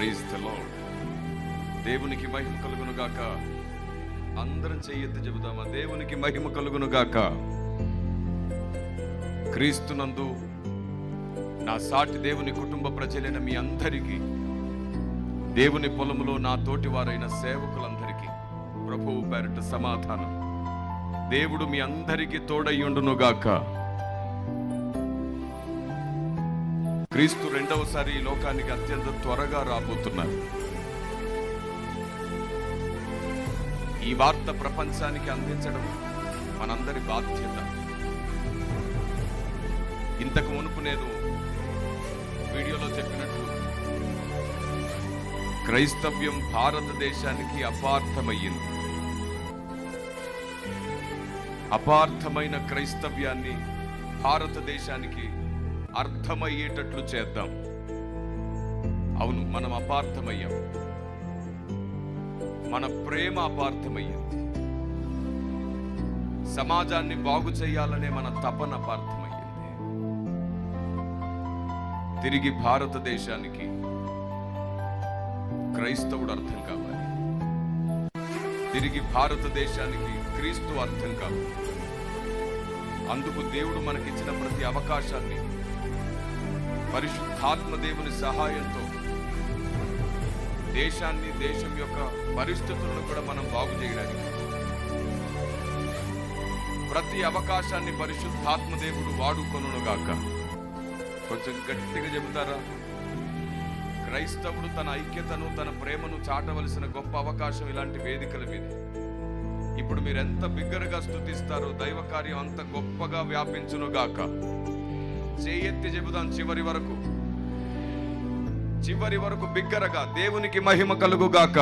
Praise the lord దేవునికి మహిమ కలుగును గాక. అందరం చెయ్యెత్తి చెబుదామా? దేవునికి మహిమ కలుగును గాక. క్రీస్తునందు నా సాటి దేవుని కుటుంబ ప్రజలైన మీ అందరికీ దేవుని పొలములో నా తోటి వారైన సేవకులందరికీ ప్రభువు పేరట సమాధానం. దేవుడు మీ అందరికీ తోడయ్యుండునుగాక గాక. క్రీస్తు రెండవసారి ఈ లోకానికి అత్యంత త్వరగా రాబోతున్నారు. ఈ వార్త ప్రపంచానికి అందించడం మనందరి బాధ్యత. ఇంతకు మునుపు నేను వీడియోలో చెప్పినట్లు క్రైస్తవ్యం భారతదేశానికి అపార్థమయ్యింది. అపార్థమైన క్రైస్తవ్యాన్ని భారతదేశానికి అర్థమయ్యేటట్లు చేద్దాం. అవును మనం అపార్థమయ్యాం. మన ప్రేమ అపార్థమయ్యింది. సమాజాన్ని బాగు చేయాలనే మన తపన అపార్థమయ్యింది. తిరిగి భారతదేశానికి క్రైస్తవుడు అర్థం కావాలి. తిరిగి భారతదేశానికి క్రీస్తు అర్థం కావాలి. అందుకు దేవుడు మనకిచ్చిన ప్రతి అవకాశాన్ని పరిశుద్ధాత్మ దేవుని సహాయంతో దేశాన్ని దేశం యొక్క పరిస్థితులను కూడా మనం బాగు చేయడానికి ప్రతి అవకాశాన్ని పరిశుద్ధాత్మ దేవుడు వాడుకొనుగాక కొంచెం గట్టిగా చెబుతారా? క్రైస్తవుడు తన ఐక్యతను తన ప్రేమను చాటవలసిన గొప్ప అవకాశం ఇలాంటి వేదికల మీద. ఇప్పుడు మీరు ఎంత బిగ్గరగా స్థుతిస్తారో దైవ కార్యం అంత గొప్పగా వ్యాపించునుగాక చేయెత్తి చెబుదాం చివరి వరకు. చివరి వరకు బిగ్గరగా దేవునికి మహిమ కలుగుగాక.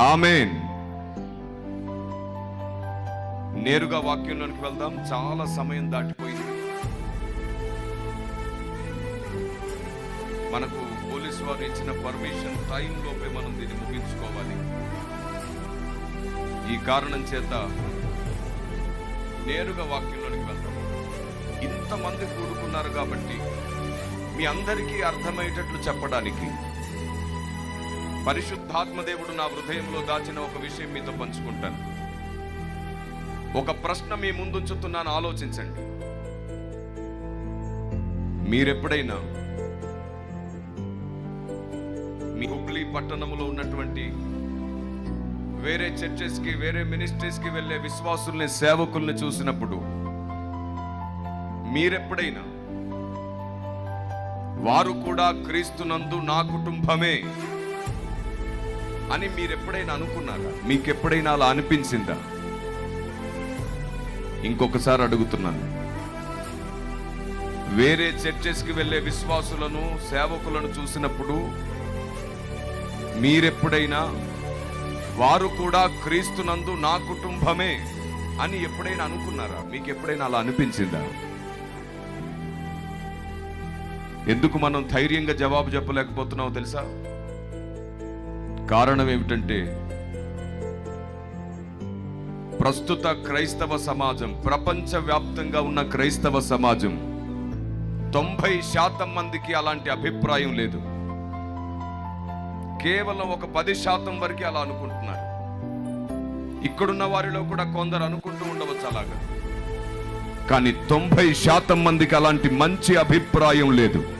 ఆమెన్. నేరుగా వాక్యంలోనికి వెళ్దాం. చాలా సమయం దాటిపోయింది. మనకు పోలీసు వారు ఇచ్చిన పర్మిషన్ టైం లోపే మనం దీన్ని ముగించుకోవాలి. ఈ కారణం చేత నేరుగా వాక్యంలోనికి వెళ్దాం. ఇంతమంది కూడుకున్నారు కాబట్టి మీ అందరికీ అర్థమయ్యేటట్లు చెప్పడానికి పరిశుద్ధాత్మదేవుడు నా హృదయంలో దాచిన ఒక విషయం మీతో పంచుకుంటాను. ఒక ప్రశ్న మీ ముందుంచుతున్నాను ఆలోచించండి. మీరెప్పుడైనా మీ హుబ్లీ పట్టణంలో ఉన్నటువంటి వేరే చర్చెస్కి వేరే మినిస్ట్రీస్కి వెళ్ళే విశ్వాసుల్ని సేవకుల్ని చూసినప్పుడు మీరెప్పుడైనా వారు కూడా క్రీస్తునందు నా కుటుంబమే అని మీరెప్పుడైనా అనుకున్నారా? మీకెప్పుడైనా అలా అనిపించిందా? ఇంకొకసారి అడుగుతున్నాను. వేరే చర్చెస్కి వెళ్ళే విశ్వాసులను సేవకులను చూసినప్పుడు మీరెప్పుడైనా వారు కూడా క్రీస్తునందు నా కుటుంబమే అని ఎప్పుడైనా అనుకున్నారా? మీకు ఎప్పుడైనా అలా అనిపించిందా? ఎందుకు మనం ధైర్యంగా జవాబు చెప్పలేకపోతున్నామో తెలుసా? కారణం ఏమిటంటే ప్రస్తుత క్రైస్తవ సమాజం ప్రపంచవ్యాప్తంగా ఉన్న క్రైస్తవ సమాజం తొంభై శాతం మందికి అలాంటి అభిప్రాయం లేదు. కేవలం ఒక పది శాతం వరకే అలా అనుకుంటున్నారు. ఇక్కడున్న వారిలో కూడా కొందరు అనుకుంటూ ఉండవచ్చు అలాగా. కానీ తొంభై శాతం మందికి అలాంటి మంచి అభిప్రాయం లేదు.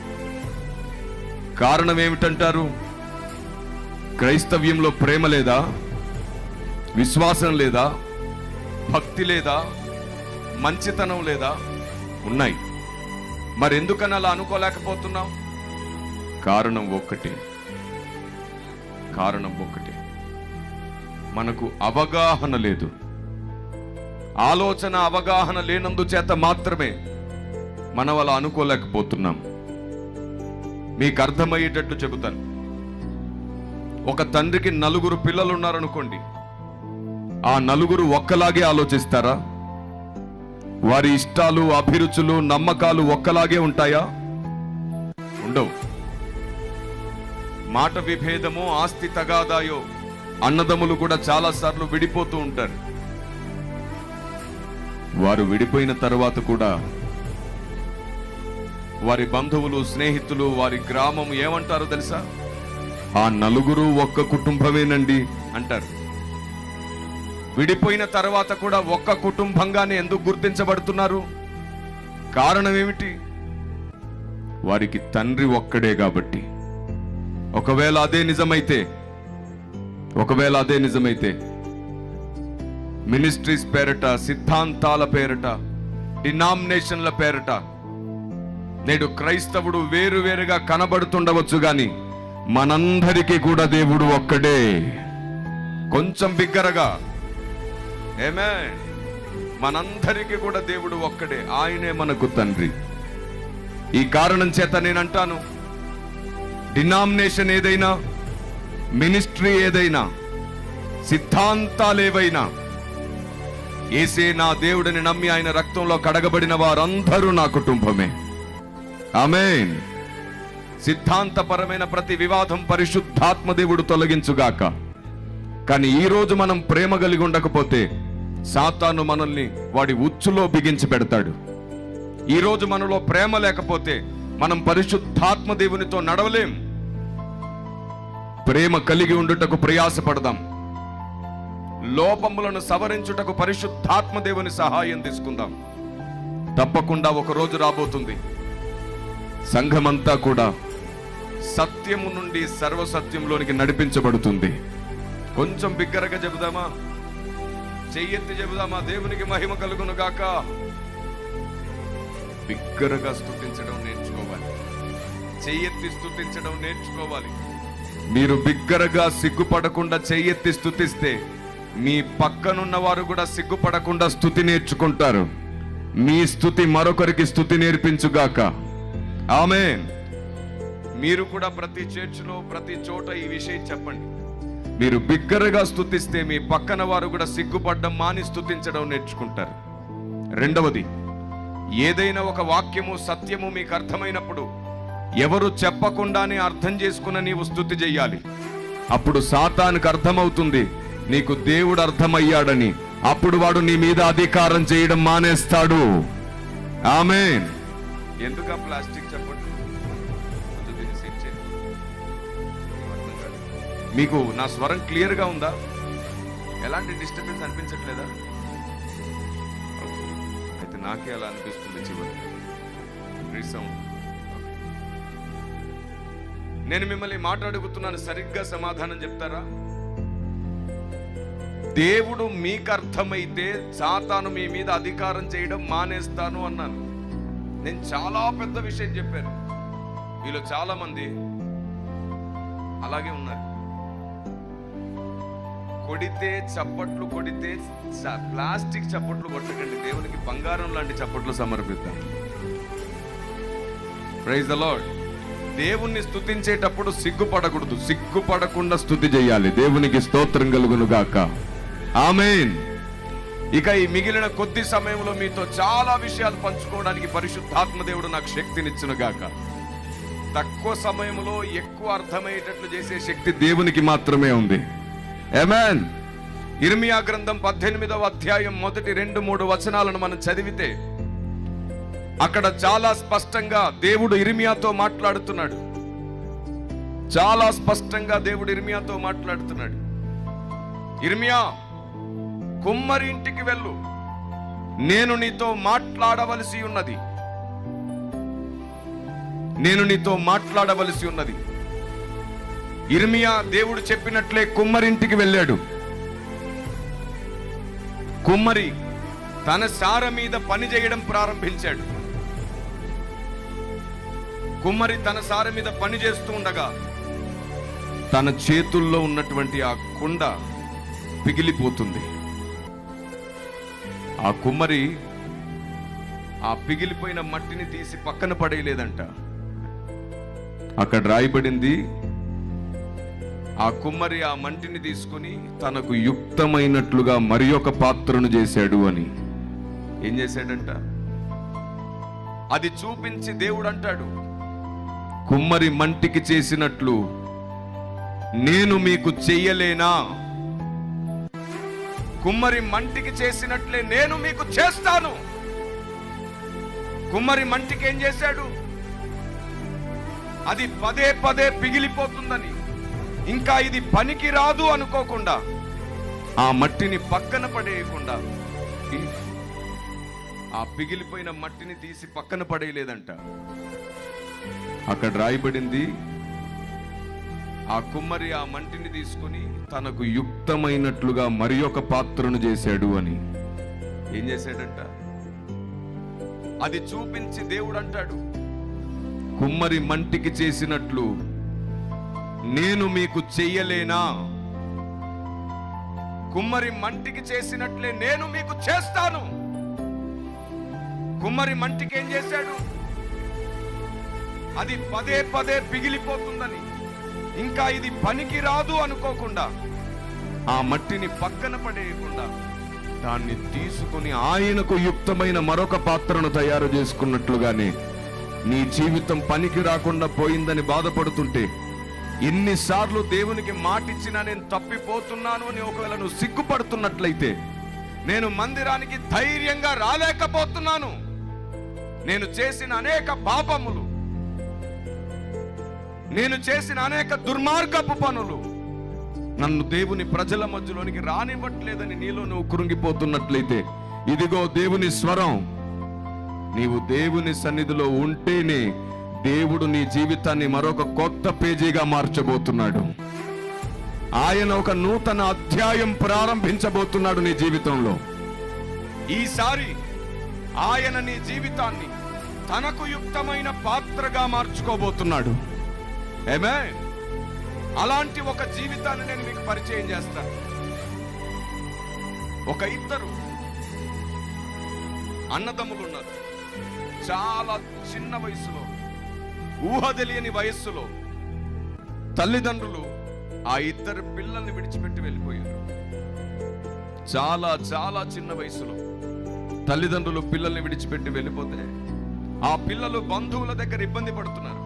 కారణం ఏమిటంటారు క్రైస్తవ్యంలో ప్రేమ లేదా? విశ్వాసం లేదా? భక్తి లేదా? మంచితనం లేదా? ఉన్నాయి. మరి ఎందుకని అలా అనుకోలేకపోతున్నాం కారణం ఒక్కటే. కారణం ఒక్కటే. మనకు అవగాహన లేదు. ఆలోచన అవగాహన లేనందు చేత మాత్రమే మనం అలా అనుకోలేకపోతున్నాం. మీకు అర్థమయ్యేటట్టు చెబుతాను. ఒక తండ్రికి నలుగురు పిల్లలు ఉన్నారనుకోండి ఆ నలుగురు ఒక్కలాగే ఆలోచిస్తారా? వారి ఇష్టాలు అభిరుచులు నమ్మకాలు ఒక్కలాగే ఉంటాయా? ఉండవు. మాట విభేదమో ఆస్తి తగాదాయో అన్నదమ్ములు కూడా చాలా సార్లు విడిపోతూ ఉంటారు. వారు విడిపోయిన తర్వాత కూడా వారి బంధువులు స్నేహితులు వారి గ్రామం ఏమంటారో తెలుసా? ఆ నలుగురు ఒక్క కుటుంబమేనండి అంటారు. విడిపోయిన తర్వాత కూడా ఒక్క కుటుంబంగానే ఎందుకు గుర్తించబడుతున్నారు? కారణం ఏమిటి? వారికి తండ్రి ఒక్కడే కాబట్టి. ఒకవేళ అదే నిజమైతే ఒకవేళ అదే నిజమైతే మినిస్ట్రీస్ పేరట సిద్ధాంతాల పేరట డినామినేషన్ల పేరట నేడు క్రైస్తవుడు వేరు వేరుగా కనబడుతుండవచ్చు గాని మనందరికీ కూడా దేవుడు ఒక్కడే. కొంచెం బిగ్గరగా. ఏమే మనందరికీ కూడా దేవుడు ఒక్కడే. ఆయనే మనకు తండ్రి. ఈ కారణం చేత నేను అంటాను డినామినేషన్ ఏదైనా మినిస్ట్రీ ఏదైనా సిద్ధాంతాలు ఏవైనా ఏసే నా దేవుడిని నమ్మి ఆయన రక్తంలో కడగబడిన వారందరూ నా కుటుంబమే. ఆమేన్. సిద్ధాంతపరమైన ప్రతి వివాదం పరిశుద్ధాత్మ దేవుడు తొలగించుగాక. కానీ ఈ రోజు మనం ప్రేమ కలిగి ఉండకపోతే సాతాను మనల్ని వాడి ఉచ్చులో బిగించి పెడతాడు. ఈ రోజు మనలో ప్రేమ లేకపోతే మనం పరిశుద్ధాత్మ దేవునితో నడవలేం. ప్రేమ కలిగి ఉండుటకు ప్రయాసపడదాం. లోపములను సవరించుటకు పరిశుద్ధాత్మ దేవుని సహాయం తీసుకుందాం. తప్పకుండా ఒక రోజు రాబోతుంది. సంఘమంతా కూడా సత్యము నుండి సర్వసత్యంలోనికి నడిపించబడుతుంది. కొంచెం బిగ్గరగా చెబుదామా? చెయ్యెత్తి చెబుదామా? దేవునికి మహిమ కలుగును గాక. బిగ్గరగా స్థుతించడం నేర్చుకోవాలి. చెయ్యెత్తి స్థుతించడం నేర్చుకోవాలి. మీరు బిగ్గరగా సిగ్గుపడకుండా చెయ్యెత్తి స్థుతిస్తే మీ పక్కనున్న వారు కూడా సిగ్గుపడకుండా స్థుతి నేర్చుకుంటారు. మీ స్థుతి మరొకరికి స్థుతి నేర్పించుగాక. ఆమె మీరు కూడా ప్రతి చర్చిలో ప్రతి చోట ఈ విషయం చెప్పండి. మీరు బిగ్గరగా స్తుతిస్తే మీ పక్కన వారు కూడా సిగ్గుపడ్డం మాని స్తుతించడం నేర్చుకుంటారు. రెండవది ఏదైనా ఒక వాక్యము సత్యము మీకు అర్థమైనప్పుడు ఎవరు చెప్పకుండానే అర్థం చేసుకున్న నీవు స్తుతి చెయ్యాలి. అప్పుడు సాతానికి అర్థమవుతుంది నీకు దేవుడు అర్థమయ్యాడని. అప్పుడు వాడు నీ మీద అధికారం చేయడం మానేస్తాడు. ఆమె ఎందుకు ప్లాస్టిక్ మీకు నా స్వరం క్లియర్గా ఉందా? ఎలాంటి డిస్టర్బెన్స్ అనిపించట్లేదా? అయితే నాకే అలా అనిపిస్తుంది చివరి. నేను మిమ్మల్ని మాట్లాడుగుతున్నాను సరిగ్గా సమాధానం చెప్తారా? దేవుడు మీకు అర్థమైతే సాతాను మీ మీద అధికారం చేయడం మానేస్తాను అన్నాను. నేను చాలా పెద్ద విషయం చెప్పాను. వీళ్ళు చాలా మంది అలాగే ఉన్నారు. కొడితే చప్పట్లు కొడితే ప్లాస్టిక్ చప్పట్లు కొట్టకండి. దేవునికి బంగారం లాంటి చప్పట్లు సమర్పిద్దాం. ప్రైజ్ ద లాడ్ దేవుణ్ణి స్థుతించేటప్పుడు సిగ్గుపడకూడదు. సిగ్గుపడకుండా స్థుతి చేయాలి. దేవునికి స్తోత్రం కలుగును గాక. ఆమెన్ ఇక ఈ మిగిలిన కొద్ది సమయంలో మీతో చాలా విషయాలు పంచుకోవడానికి పరిశుద్ధాత్మ దేవుడు నాకు శక్తినిచ్చును గాక. తక్కువ సమయంలో ఎక్కువ అర్థమయ్యేటట్లు చేసే శక్తి దేవునికి మాత్రమే ఉంది. ఎమెన్ ఇర్మియా గ్రంథం పద్దెనిమిదవ అధ్యాయం మొదటి రెండు మూడు వచనాలను మనం చదివితే అక్కడ చాలా స్పష్టంగా దేవుడు ఇర్మియాతో మాట్లాడుతున్నాడు. చాలా స్పష్టంగా దేవుడు ఇర్మియాతో మాట్లాడుతున్నాడు. ఇర్మియా కుమ్మరి ఇంటికి వెళ్ళు. నేను నీతో మాట్లాడవలసి ఉన్నది. నేను నీతో మాట్లాడవలసి ఉన్నది. ఇర్మియా దేవుడు చెప్పినట్లే కుమ్మరింటికి వెళ్ళాడు. కుమ్మరి తన సార మీద పని చేయడం ప్రారంభించాడు. కుమ్మరి తన సార మీద పని చేస్తూ ఉండగా తన చేతుల్లో ఉన్నటువంటి ఆ కుండ పిగిలిపోతుంది. ఆ కుమ్మరి ఆ పిగిలిపోయిన మట్టిని తీసి పక్కన పడేయలేదంట. అక్కడ రాయబడింది ఆ కుమ్మరి ఆ మంటిని తీసుకుని తనకు యుక్తమైనట్లుగా మరి ఒక పాత్రను చేశాడు అని. ఏం చేశాడంట? అది చూపించి దేవుడు అంటాడు కుమ్మరి మంటికి చేసినట్లు నేను మీకు చెయ్యలేనా? కుమ్మరి మంటికి చేసినట్లే నేను మీకు చేస్తాను. కుమ్మరి మంటికి ఏం చేశాడు? అది పదే పదే పిగిలిపోతుందని. ఇంకా ఇది పనికి రాదు అనుకోకుండా ఆ మట్టిని పక్కన పడేయకుండా ఆ పిగిలిపోయిన మట్టిని తీసి పక్కన పడేయలేదంట. అక్కడ రాయబడింది ఆ కుమ్మరి ఆ మంటిని తీసుకుని తనకు యుక్తమైనట్లుగా మరి ఒక పాత్రను చేశాడు అని. ఏం చేశాడంట? అది చూపించి దేవుడు అంటాడు కుమ్మరి మంటికి చేసినట్లు నేను మీకు చెయ్యలేనా? కుమ్మరి మంటికి చేసినట్లే నేను మీకు చేస్తాను. కుమ్మరి మంటికి ఏం చేశాడు? అది పదే పదే పిగిలిపోతుందని. ఇంకా ఇది పనికి రాదు అనుకోకుండా ఆ మట్టిని పక్కన పడేయకుండా దాన్ని తీసుకుని ఆయనకు యుక్తమైన మరొక పాత్రను తయారు చేసుకున్నట్లుగానే నీ జీవితం పనికి రాకుండా పోయిందని బాధపడుతుంటే ఎన్నిసార్లు దేవునికి మాటిచ్చినా నేను తప్పిపోతున్నాను అని ఒకవేళ నువ్వు సిగ్గుపడుతున్నట్లయితే నేను మందిరానికి ధైర్యంగా రాలేకపోతున్నాను. నేను చేసిన అనేక పాపములు నేను చేసిన అనేక దుర్మార్గపు పనులు నన్ను దేవుని ప్రజల మధ్యలోనికి రానివ్వట్లేదని నీలో నువ్వు కృంగిపోతున్నట్లయితే ఇదిగో దేవుని స్వరం నీవు దేవుని సన్నిధిలో ఉంటేనే దేవుడు నీ జీవితాన్ని మరొక కొత్త పేజీగా మార్చబోతున్నాడు. ఆయన ఒక నూతన అధ్యాయం ప్రారంభించబోతున్నాడు నీ జీవితంలో. ఈసారి ఆయన నీ జీవితాన్ని తనకు యుక్తమైన పాత్రగా మార్చుకోబోతున్నాడు. ఏమే అలాంటి ఒక జీవితాన్ని నేను మీకు పరిచయం చేస్తాను. ఒక ఇద్దరు అన్నదమ్ములు ఉన్నారు. చాలా చిన్న వయసులో ఊహ తెలియని వయస్సులో తల్లిదండ్రులు ఆ ఇద్దరు పిల్లల్ని విడిచిపెట్టి వెళ్ళిపోయారు. చాలా చాలా చిన్న వయసులో తల్లిదండ్రులు పిల్లల్ని విడిచిపెట్టి వెళ్ళిపోతే ఆ పిల్లలు బంధువుల దగ్గర ఇబ్బంది పడుతున్నారు.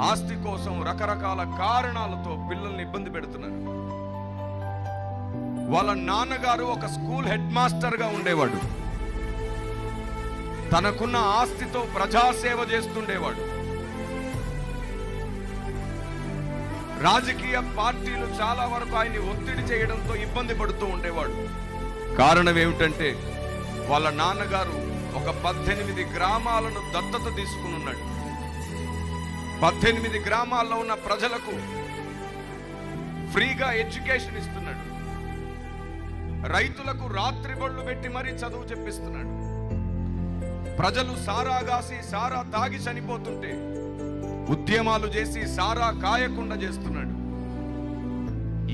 ఆస్తి కోసం రకరకాల కారణాలతో పిల్లల్ని ఇబ్బంది పెడుతున్నారు. వాళ్ళ నాన్నగారు ఒక స్కూల్ హెడ్ మాస్టర్గా ఉండేవాడు. తనకున్న ఆస్తితో ప్రజాసేవ చేస్తుండేవాడు. రాజకీయ పార్టీలు చాలా వరకు ఆయన్ని ఒత్తిడి చేయడంతో ఇబ్బంది పడుతూ ఉండేవాడు. కారణం ఏమిటంటే వాళ్ళ నాన్నగారు ఒక పద్దెనిమిది గ్రామాలను దత్తత తీసుకుని ఉన్నాడు పద్దెనిమిది గ్రామాల్లో ఉన్న ప్రజలకు ఫ్రీగా ఎడ్యుకేషన్ ఇస్తున్నాడు. రైతులకు రాత్రి బళ్ళు పెట్టి మరీ చదువు చెప్పిస్తున్నాడు. ప్రజలు సారా గాసి సారా తాగి చనిపోతుంటే ఉద్యమాలు చేసి సారా కాయకుండా చేస్తున్నాడు.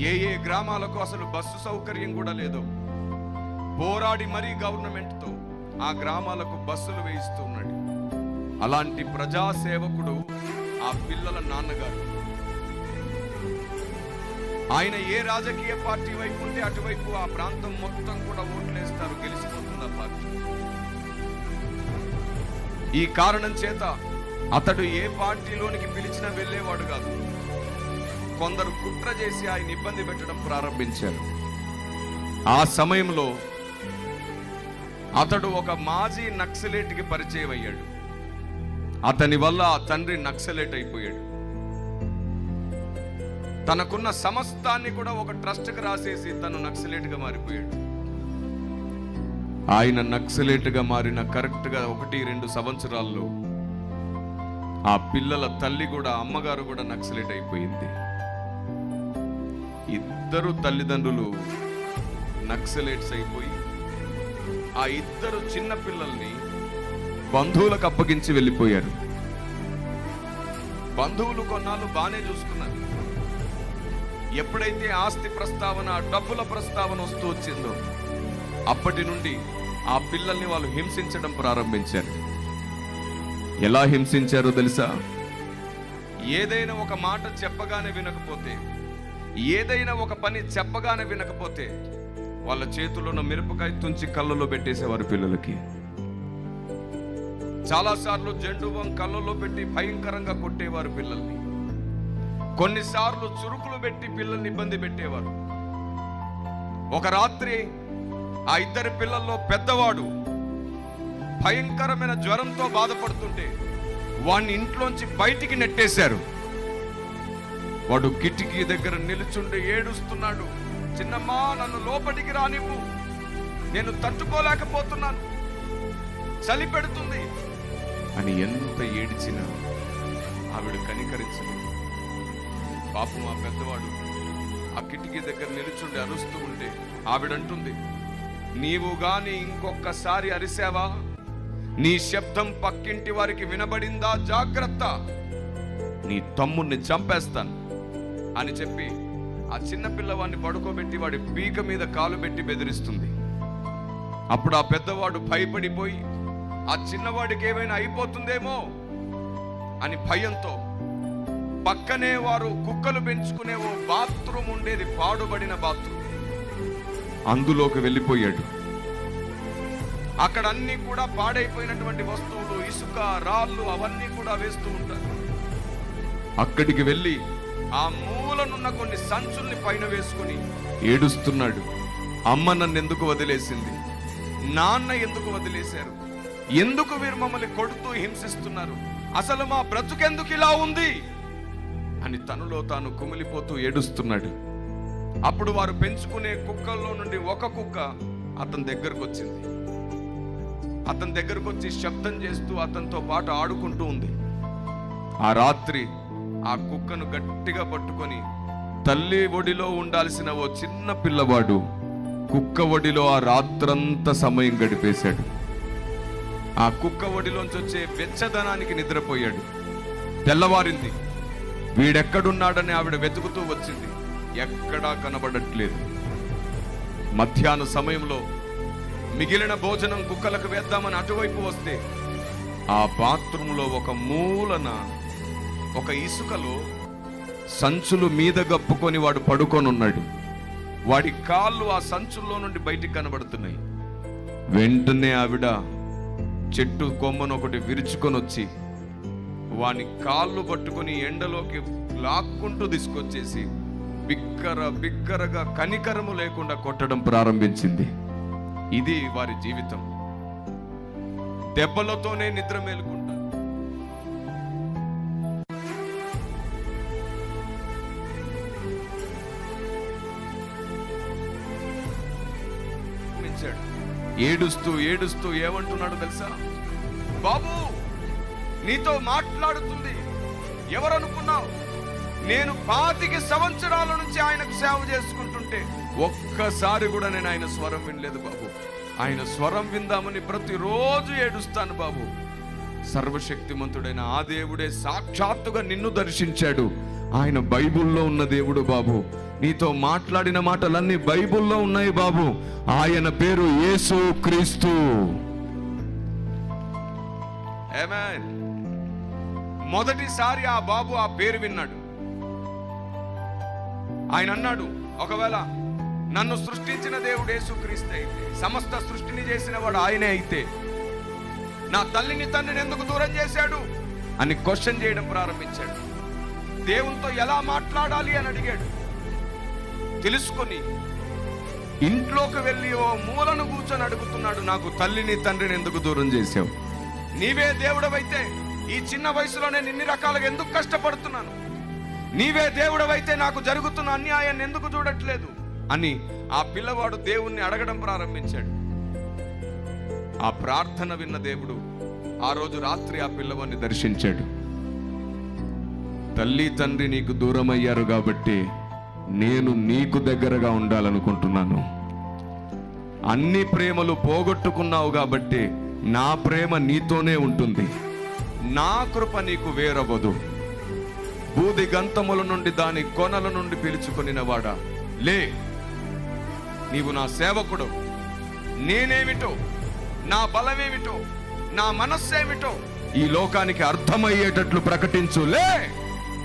ఏ ఏ గ్రామాలకు అసలు బస్సు సౌకర్యం కూడా లేదు. పోరాడి మరీ గవర్నమెంట్తో ఆ గ్రామాలకు బస్సులు వేయిస్తున్నాడు అలాంటి ప్రజాసేవకుడు ఆ పిల్లల నాన్నగారు. ఆయన ఏ రాజకీయ పార్టీ వైపు ఉంటే అటువైపు ఆ ప్రాంతం మొత్తం కూడా ఓట్లేస్తారు గెలిచిపోతుంది ఆ పార్టీ? ఈ కారణం చేత అతడు ఏ పార్టీలోనికి పిలిచినా వెళ్ళేవాడు కాదు. కొందరు కుట్ర చేసి ఆయన ఇబ్బంది పెట్టడం ప్రారంభించారు. ఆ సమయంలో అతడు ఒక మాజీ నక్సలేట్కి పరిచయం అయ్యాడు. అతని వల్ల ఆ తండ్రి నక్సలేట్ అయిపోయాడు. తనకున్న సమస్తాన్ని కూడా ఒక ట్రస్ట్కి రాసేసి తను నక్సలేట్గా మారిపోయాడు. ఆయన నక్సలేట్గా మారిన కరెక్ట్గా ఒకటి రెండు సంవత్సరాల్లో ఆ పిల్లల తల్లి కూడా అమ్మగారు కూడా నక్సలేట్ అయిపోయింది. ఇద్దరు తల్లిదండ్రులు నక్సలేట్స్ అయిపోయి ఆ ఇద్దరు చిన్న పిల్లల్ని బంధువులకు అప్పగించి వెళ్ళిపోయారు. బంధువులు కొన్నాళ్ళు బాగానే చూసుకున్నారు. ఎప్పుడైతే ఆస్తి ప్రస్తావన డబ్బుల ప్రస్తావన వస్తూ వచ్చిందో అప్పటి నుండి ఆ పిల్లల్ని వాళ్ళు హింసించడం ప్రారంభించారు. ఎలా హింసించారో తెలుసా? ఏదైనా ఒక మాట చెప్పగానే వినకపోతే ఏదైనా ఒక పని చెప్పగానే వినకపోతే వాళ్ళ చేతిలో మిరపకాయ తుంచి కళ్ళలో పెట్టేసేవారు పిల్లలకి. చాలాసార్లు జెండువం కళ్ళలో పెట్టి భయంకరంగా కొట్టేవారు పిల్లల్ని. కొన్నిసార్లు చురుకులు పెట్టి పిల్లల్ని ఇబ్బంది పెట్టేవారు. ఒక రాత్రి ఆ ఇద్దరి పిల్లల్లో పెద్దవాడు భయంకరమైన జ్వరంతో బాధపడుతుంటే వాణ్ణి ఇంట్లోంచి బయటికి నెట్టేశారు. వాడు కిటికీ దగ్గర నిలుచుండి ఏడుస్తున్నాడు చిన్నమ్మా నన్ను లోపలికి రానివ్వు. నేను తట్టుకోలేకపోతున్నాను. చలి పెడుతుంది. అని ఎంత ఏడిచినా ఆవిడ కనికరించలేదు. పాపం ఆ పెద్దవాడు ఆ కిటికీ దగ్గర నిలుచుండి అరుస్తూ ఉంటే ఆవిడంటుంది నీవు గాని ఇంకొకసారి అరిసావా? నీ శబ్దం పక్కింటి వారికి వినబడిందా? జాగ్రత్త! నీ తమ్ముణ్ణి చంపేస్తాను అని చెప్పి ఆ చిన్న పిల్లవాడిని పడుకోబెట్టి వాడి పీక మీద కాలు పెట్టి బెదిరిస్తుంది. అప్పుడు ఆ పెద్దవాడు భయపడిపోయి ఆ చిన్నవాడికి ఏమైనా అయిపోతుందేమో? అని భయంతో పక్కనే వారు కుక్కలు పెంచుకునే ఓ బాత్రూమ్ ఉండేది పాడుబడిన బాత్రూమ్. అందులోకి వెళ్ళిపోయాడు. అక్కడ అన్ని కూడా పాడైపోయినటువంటి వస్తువులు ఇసుక రాళ్ళు అవన్నీ కూడా వేస్తూ ఉంటారు. అక్కడికి వెళ్ళి ఆ మూలనున్న కొన్ని సంచుల్ని పైన వేసుకుని ఏడుస్తున్నాడు. అమ్మ నన్ను ఎందుకు వదిలేసింది? నాన్న ఎందుకు వదిలేశారు? ఎందుకు వీరు మమ్మల్ని కొడుతూ హింసిస్తున్నారు? అసలు మా బ్రతుకెందుకు ఇలా ఉంది? అని తనలో తాను కుమిలిపోతూ ఏడుస్తున్నాడు. అప్పుడు వారు పెంచుకునే కుక్కల్లో నుండి ఒక కుక్క అతని దగ్గరకు వచ్చింది. అతని దగ్గరకు వచ్చి శబ్దం చేస్తూ అతనితో పాటు ఆడుకుంటూ ఉంది. ఆ రాత్రి ఆ కుక్కను గట్టిగా పట్టుకొని తల్లి ఒడిలో ఉండాల్సిన ఓ చిన్న పిల్లవాడు కుక్క ఒడిలో ఆ రాత్రంతా సమయం గడిపేశాడు. ఆ కుక్క ఒడిలోంచి వచ్చే వెచ్చదనానికి నిద్రపోయాడు. తెల్లవారింది. వీడెక్కడున్నాడని ఆవిడ వెతుకుతూ వచ్చింది. ఎక్కడా కనబడట్లేదు. మధ్యాహ్న సమయంలో మిగిలిన భోజనం కుక్కలకు వేద్దామని అటువైపు వస్తే ఆ బాత్రూంలో ఒక మూలన ఒక ఇసుకలో సంచులు మీద గప్పుకొని వాడు పడుకొని ఉన్నాడు వాడి కాళ్ళు ఆ సంచుల్లో నుండి బయటికి కనబడుతున్నాయి. వెంటనే ఆవిడ చెట్టు కొమ్మను ఒకటి విరుచుకొని వచ్చి వాని కాళ్ళు పట్టుకొని ఎండలోకి లాక్కుంటూ తీసుకొచ్చేసి బిక్కర బిక్కరగా కనికరము లేకుండా కొట్టడం ప్రారంభించింది. ఇది వారి జీవితం. దెబ్బలతోనే నిద్ర మేలుకుంటారు ఏడుస్తూ ఏడుస్తూ ఏమంటున్నాడు తెలుసా? బాబు నీతో మాట్లాడుతుంది. ఎవరనుకున్నావు? నేను పాతిక సంవత్సరాల నుంచి ఆయనకు సేవ చేసుకుంటుంటే ఒక్కసారి కూడా నేను ఆయన స్వరం వినలేదు బాబు. ఆయన స్వరం విందామని ప్రతిరోజు ఏడుస్తాను బాబు. సర్వశక్తిమంతుడైన ఆ దేవుడే సాక్షాత్తుగా నిన్ను దర్శించాడు. ఆయన బైబుల్లో ఉన్న దేవుడు బాబు. నీతో మాట్లాడిన మాటలన్నీ బైబుల్లో ఉన్నాయి బాబు. ఆయన పేరు యేసు క్రీస్తు. మొదటిసారి ఆ బాబు ఆ పేరు విన్నాడు. ఆయన అన్నాడు ఒకవేళ నన్ను సృష్టించిన దేవుడు యేసుక్రీస్తు అయితే సమస్త సృష్టిని చేసిన వాడు ఆయనే అయితే నా తల్లిని తండ్రిని ఎందుకు దూరం చేశాడు? అని క్వశ్చన్ చేయడం ప్రారంభించాడు. దేవునితో ఎలా మాట్లాడాలి? అని అడిగాడు. తెలుసుకొని ఇంట్లోకి వెళ్ళి ఓ మూలను కూర్చొని అడుగుతున్నాడు నాకు తల్లిని తండ్రిని ఎందుకు దూరం చేశావు? నీవే దేవుడవైతే ఈ చిన్న వయసులో నేను ఇన్ని రకాలుగా ఎందుకు కష్టపడుతున్నాను? నీవే దేవుడవైతే నాకు జరుగుతున్న అన్యాయాన్ని ఎందుకు చూడట్లేదు? అని ఆ పిల్లవాడు దేవుణ్ణి అడగడం ప్రారంభించాడు. ఆ ప్రార్థన విన్న దేవుడు ఆ రోజు రాత్రి ఆ పిల్లవాడిని దర్శించాడు. తల్లి తండ్రి నీకు దూరం అయ్యారు కాబట్టి నేను నీకు దగ్గరగా ఉండాలనుకుంటున్నాను. అన్ని ప్రేమలు పోగొట్టుకున్నావు కాబట్టి నా ప్రేమ నీతోనే ఉంటుంది. నా కృప నీకు వేరవదు బూది గంతముల నుండి దాని కొనల నుండి పిలుచుకొనిన వాడా లే నీవు నా సేవకుడు. నేనేమిటో నా బలమేమిటో నా మనస్సేమిటో ఈ లోకానికి అర్థమయ్యేటట్లు ప్రకటించు లే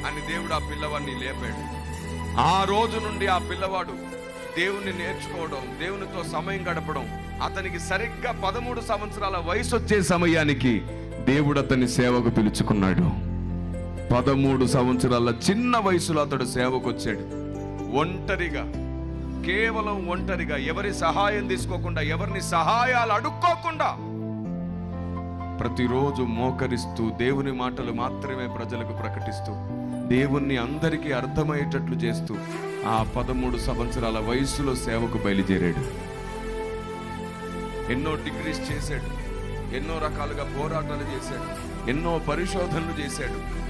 అని దేవుడు ఆ పిల్లవాడిని లేపాడు. ఆ రోజు నుండి ఆ పిల్లవాడు దేవుణ్ణి నేర్చుకోవడం దేవునితో సమయం గడపడం అతనికి సరిగ్గా పదమూడు సంవత్సరాల వయసు వచ్చే సమయానికి దేవుడు అతని సేవకు పిలుచుకున్నాడు. పదమూడు సంవత్సరాల చిన్న వయసులో అతడు సేవకు వచ్చాడు ఒంటరిగా కేవలం ఒంటరిగా ఎవరి సహాయం తీసుకోకుండా ఎవరిని సహాయాలు అడుక్కోకుండా ప్రతిరోజు మోకరిస్తూ దేవుని మాటలు మాత్రమే ప్రజలకు ప్రకటిస్తూ దేవుణ్ణి అందరికీ అర్థమయ్యేటట్లు చేస్తూ ఆ పదమూడు సంవత్సరాల వయసులో సేవకు బయలుదేరాడు. ఎన్నో డిగ్రీస్ చేశాడు. ఎన్నో రకాలుగా పోరాటాలు చేశాడు. ఎన్నో పరిశోధనలు చేశాడు.